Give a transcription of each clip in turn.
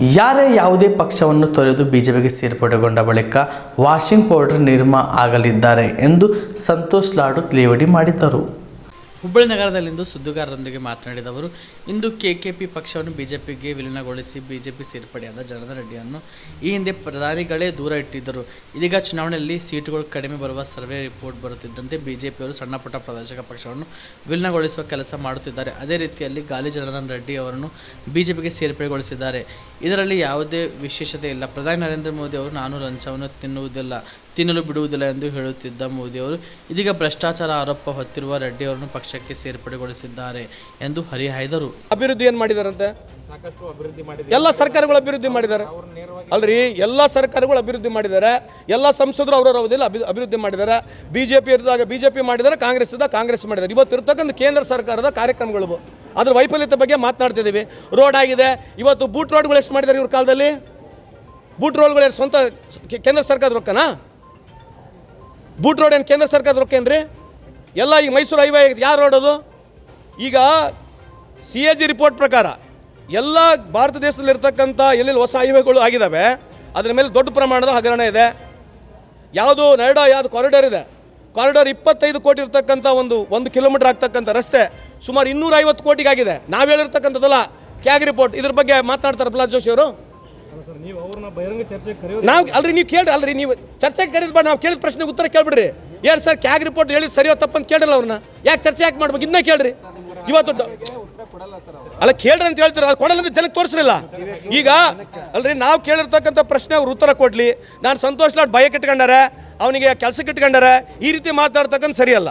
ಯಾರೇ ಯಾವುದೇ ಪಕ್ಷವನ್ನು ತೊರೆದು ಬಿಜೆಪಿಗೆ ಸೇರ್ಪಡೆಗೊಂಡ ಬಳಿಕ ವಾಷಿಂಗ್ ಪೌಡರ್ ನಿರ್ಮಾ ಆಗಲಿದ್ದಾರೆ ಎಂದು ಸಂತೋಷ್ ಲಾಡು ಲೇವಡಿ ಮಾಡಿದ್ದರು. ಹುಬ್ಬಳ್ಳಿ ನಗರದಲ್ಲಿಂದು ಸುದ್ದಿಗಾರರೊಂದಿಗೆ ಮಾತನಾಡಿದ ಅವರು, ಇಂದು ಕೆಕೆಪಿ ಪಕ್ಷವನ್ನು ಬಿಜೆಪಿಗೆ ವಿಲೀನಗೊಳಿಸಿ ಬಿಜೆಪಿ ಸೇರ್ಪಡೆಯಾದ ಜನಾರ್ದನ ರೆಡ್ಡಿಯನ್ನು ಈ ಹಿಂದೆ ಪ್ರಧಾನಿಗಳೇ ದೂರ ಇಟ್ಟಿದ್ದರು. ಇದೀಗ ಚುನಾವಣೆಯಲ್ಲಿ ಸೀಟುಗಳು ಕಡಿಮೆ ಬರುವ ಸರ್ವೆ ರಿಪೋರ್ಟ್ ಬರುತ್ತಿದ್ದಂತೆ ಬಿಜೆಪಿಯವರು ಸಣ್ಣ ಪುಟ್ಟ ಪ್ರಾದೇಶಿಕ ಪಕ್ಷವನ್ನು ವಿಲೀನಗೊಳಿಸುವ ಕೆಲಸ ಮಾಡುತ್ತಿದ್ದಾರೆ. ಅದೇ ರೀತಿಯಲ್ಲಿ ಗಾಲಿ ಜನಾರ್ದನ ರೆಡ್ಡಿ ಅವರನ್ನು ಬಿಜೆಪಿಗೆ ಸೇರ್ಪಡೆಗೊಳಿಸಿದ್ದಾರೆ. ಇದರಲ್ಲಿ ಯಾವುದೇ ವಿಶೇಷತೆ ಇಲ್ಲ. ಪ್ರಧಾನಿ ನರೇಂದ್ರ ಮೋದಿ ಅವರು ನಾನು ಲಂಚವನ್ನು ತಿನ್ನುವುದಿಲ್ಲ. ತಿನ್ನಲು ಬಿಡುವುದಿಲ್ಲ ಎಂದು ಹೇಳುತ್ತಿದ್ದ ಮೋದಿಯವರು ಇದೀಗ ಭ್ರಷ್ಟಾಚಾರ ಆರೋಪ ಹೊತ್ತಿರುವ ರೆಡ್ಡಿ ಅವರನ್ನು ಪಕ್ಷಕ್ಕೆ ಸೇರ್ಪಡೆಗೊಳಿಸಿದ್ದಾರೆ ಎಂದು ಹರಿಹಾಯ್ದರು. ಅಭಿವೃದ್ಧಿ ಏನ್ ಮಾಡಿದಾರಂತೆ? ಎಲ್ಲ ಸರ್ಕಾರಗಳು ಅಭಿವೃದ್ಧಿ ಮಾಡಿದ್ದಾರೆ. ಅಲ್ರಿ ಎಲ್ಲ ಸರ್ಕಾರಗಳು ಅಭಿವೃದ್ಧಿ ಮಾಡಿದ್ದಾರೆ. ಎಲ್ಲ ಸಂಸದರು ಅವರವರ ಅವಧಿಯಲ್ಲಿ ಅಭಿವೃದ್ಧಿ ಮಾಡಿದ್ದಾರೆ. ಬಿಜೆಪಿ ಇರಿದಾಗ ಬಿಜೆಪಿ ಮಾಡಿದ್ದಾರೆ ಕಾಂಗ್ರೆಸ್ ಇದ್ದಾಗ ಕಾಂಗ್ರೆಸ್ ಮಾಡಿದ್ದಾರೆ. ಇವತ್ತು ಇರ್ತಕ್ಕಂಥ ಕೇಂದ್ರ ಸರ್ಕಾರದ ಕಾರ್ಯಕ್ರಮಗಳು ಅದ್ರ ವೈಫಲ್ಯತೆ ಬಗ್ಗೆ ಮಾತನಾಡ್ತಿದ್ದೀವಿ. ರೋಡ್ ಆಗಿದೆ. ಇವತ್ತು ಬೂಟ್ ರೋಡ್ಗಳು ಎಷ್ಟು ಮಾಡಿದ್ದಾರೆ ಇವ್ರ ಕಾಲದಲ್ಲಿ? ಬೂಟ್ ರೋಡ್ಗಳು ಸ್ವಂತ ಕೇಂದ್ರ ಸರ್ಕಾರದ ರೊಕ್ಕನಾ? ಬೂಟ್ ರೋಡ್ ಏನು ಕೇಂದ್ರ ಸರ್ಕಾರದ ರೊಕ್ಕ ಏನ್ರಿ? ಎಲ್ಲ ಈಗ ಮೈಸೂರು ಹೈವೇ ಯಾರು ರೋಡ್ ಅದು ಈಗ ಸಿ ಎ ಜಿ ರಿಪೋರ್ಟ್ ಪ್ರಕಾರ ಎಲ್ಲ ಭಾರತ ದೇಶದಲ್ಲಿರ್ತಕ್ಕಂಥ ಎಲ್ಲೆಲ್ಲಿ ಹೊಸ ಹೈವೇಗಳು ಆಗಿದ್ದಾವೆ ಅದರ ಮೇಲೆ ದೊಡ್ಡ ಪ್ರಮಾಣದ ಹಗರಣ ಇದೆ. ಯಾವುದು ನೈಡಾ ಯಾವುದು ಕಾರಿಡಾರ್ ಇದೆ ಕಾರಿಡಾರ್ ಇಪ್ಪತ್ತೈದು ಕೋಟಿ ಇರ್ತಕ್ಕಂಥ ಒಂದು ಒಂದು ಕಿಲೋಮೀಟರ್ ಆಗ್ತಕ್ಕಂಥ ರಸ್ತೆ ಸುಮಾರು ಇನ್ನೂರೈವತ್ತು ಕೋಟಿಗಾಗಿದೆ. ಕೋಟಿಗೆ ನಾವು ಹೇಳಿರ್ತಕ್ಕಂಥದ್ದಲ್ಲ ಕ್ಯಾಗ್ ರಿಪೋರ್ಟ್ ಇದ್ರ ಬಗ್ಗೆ ಮಾತನಾಡ್ತಾರೆ ಪ್ರಹ್ಲಾದ್ ಜೋಶಿ ಅವರು? ನೀವು ಅಲ್ರಿ ನೀವು ಕೇಳ್ರಿ ಅಲ್ರಿ ನೀವು ಚರ್ಚೆಗೆ ಕರೀದ್ ನಾವು ಕೇಳಿದ ಪ್ರಶ್ನೆಗೆ ಉತ್ತರ ಕೇಳ್ಬಿಡ್ರಿ. ಏನು ಸರ್ ಕ್ಯಾಗ್ ರಿಪೋರ್ಟ್ ಹೇಳಿದ್ ಸರಿಯೋ ತಪ್ಪಂತ ಕೇಳಿಲ್ಲ ಅವ್ರನ್ನ? ಯಾಕೆ ಚರ್ಚೆ ಯಾಕೆ ಮಾಡ್ಬೇಕು? ಇದನ್ನ ಕೇಳ್ರಿ. ಇವತ್ತು ಅಲ್ಲ ಕೇಳ್ರಿ ಅಂತ ಹೇಳ್ತೀರ ಅದು ಕೊಡಲ್ಲ ಅಂತ ಜನಕ್ಕೆ ತೋರಿಸ್ರಿಲ್ಲ. ಈಗ ಅಲ್ರಿ ನಾವು ಕೇಳಿರ್ತಕ್ಕಂಥ ಪ್ರಶ್ನೆ ಅವ್ರು ಉತ್ತರ ಕೊಡ್ಲಿ. ನಾನು ಸಂತೋಷ್ ಭಯ ಭಯಕ್ಕೆ ಇಟ್ಕೊಂಡಾರೆ ಅವನಿಗೆ ಕೆಲಸ ಇಟ್ಕೊಂಡಾರೆ ಈ ರೀತಿ ಮಾತಾಡ್ತಕ್ಕಂಥ ಸರಿಯಲ್ಲ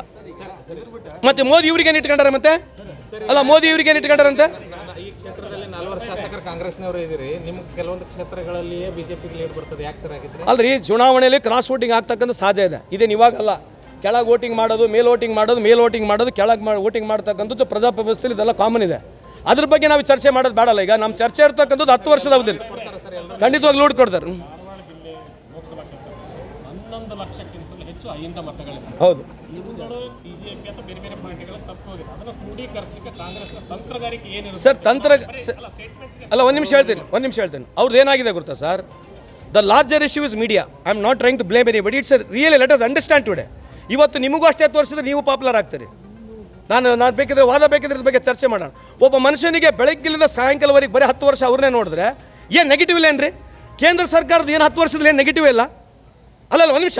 ಮತ್ತೆ ಮೋದಿ ಇವ್ರಿಗೆ ಏನು ಇಟ್ಕೊಂಡಾರೆ ಮತ್ತೆ? ಅಲ್ಲ ಮೋದಿ ಇವ್ರಿಗೆ ಏನು ಇಟ್ಕೊಂಡಾರಂತೆ? ಕ್ಷೇತ್ರದಲ್ಲಿ ನಾಲ್ವರು ಶಾಸಕರು ಕಾಂಗ್ರೆಸ್ನವರು ಇದ್ದೀರಿ. ನಿಮ್ಮ ಕೆಲವೊಂದು ಕ್ಷೇತ್ರಗಳಲ್ಲಿಯೇ ಬಿಜೆಪಿಗೆ ಲೀಡ್ ಬರ್ತದೆ. ಯಾಕೆ ಸರ್ ಆಗಿದ್ರೆ ಅಲ್ರಿ ಚುನಾವಣೆಯಲ್ಲಿ ಕ್ರಾಸ್ ವೋಟಿಂಗ್ ಆಗ್ತಕ್ಕಂಥ ಸಾಧ್ಯ ಇದೆ. ಇದೇನು ಇವಾಗಲ್ಲ ಕೆಳಗೆ ವೋಟಿಂಗ್ ಮಾಡೋದು ಮೇಲ್ ವೋಟಿಂಗ್ ಮಾಡೋದು ಮೇಲ್ ವೋಟಿಂಗ್ ಮಾಡೋದು ಕೆಳಗೆ ಮಾಡಿ ವೋಟಿಂಗ್ ಮಾಡ್ತಕ್ಕಂಥದ್ದು ಪ್ರಜಾಪ್ರಭುತ್ವದಲ್ಲಿ ಇದೆಲ್ಲ ಕಾಮನ್ ಇದೆ. ಅದ್ರ ಬಗ್ಗೆ ನಾವು ಚರ್ಚೆ ಮಾಡೋದು ಬೇಡಲ್ಲ. ಈಗ ನಮ್ಮ ಚರ್ಚೆ ಇರ್ತಕ್ಕಂಥದ್ದು ಹತ್ತು ವರ್ಷದ ಅವಧಿ ಖಂಡಿತವಾಗಿ ಲೋಡ್ ಕೊಡ್ತಾರೆ. ಹನ್ನೊಂದು ಮತಗಳಿವೆ ಹೌದು. ಇವುಗಳು ಬಿಜೆಪಿ ಅಥವಾ ಬೇರೆ ಬೇರೆ ಪಾರ್ಟಿಗಳ ತಪ್ಪು ಹೋಗಿದೆ. ಅದನ್ನು ಕ್ರೋಢೀಕರಿಸಲಿಕ್ಕೆ ಕಾಂಗ್ರೆಸ್ನ ತಂತ್ರಗಾರಿಕೆ ಏನಿರುತ್ತೆ ಸರ್ ತಂತ್ರ ಅಲ್ಲ ಒಂದು ನಿಮಿಷ ಹೇಳ್ತೀನಿ ಒಂದು ನಿಮಿಷ ಹೇಳ್ತೀನಿ. ಅವ್ರದ್ದು ಏನಾಗಿದೆ ಗೊತ್ತಾ sir? The larger issue is media I am not trying to blame any but it's really let us understand today ಇವತ್ತು ನಿಮಗೂ ಅಷ್ಟೇ ತೋರಿಸಿದ್ರೆ ನೀವು ಪಾಪ್ಯುಲರ್ ಆಗ್ತೀರಿ. ನಾನು ನಾನು ಬೇಕಿದ್ರೆ ವಾದ ಬೇಕಿದ್ರೆ ಇದ್ರ ಬಗ್ಗೆ ಚರ್ಚೆ ಮಾಡೋಣ. ಒಬ್ಬ ಮನುಷ್ಯನಿಗೆ ಬೆಳಗ್ಗಿಲಿಂದ ಸಾಯಂಕಾಲವರೆಗೆ ಬರೀ ಹತ್ತು ವರ್ಷ ಅವ್ರನ್ನೇ ನೋಡಿದ್ರೆ ಏನು ನೆಗೆಟಿವ್ ಇಲ್ಲ ರೀ ಕೇಂದ್ರ ಸರ್ಕಾರದ ಏನು ಹತ್ತು ವರ್ಷದಲ್ಲಿ ಏನು ನೆಗೆಟಿವ್ ಇಲ್ಲ? ಅಲ್ಲಲ್ಲ ಒಂದು ನಿಮಿಷ.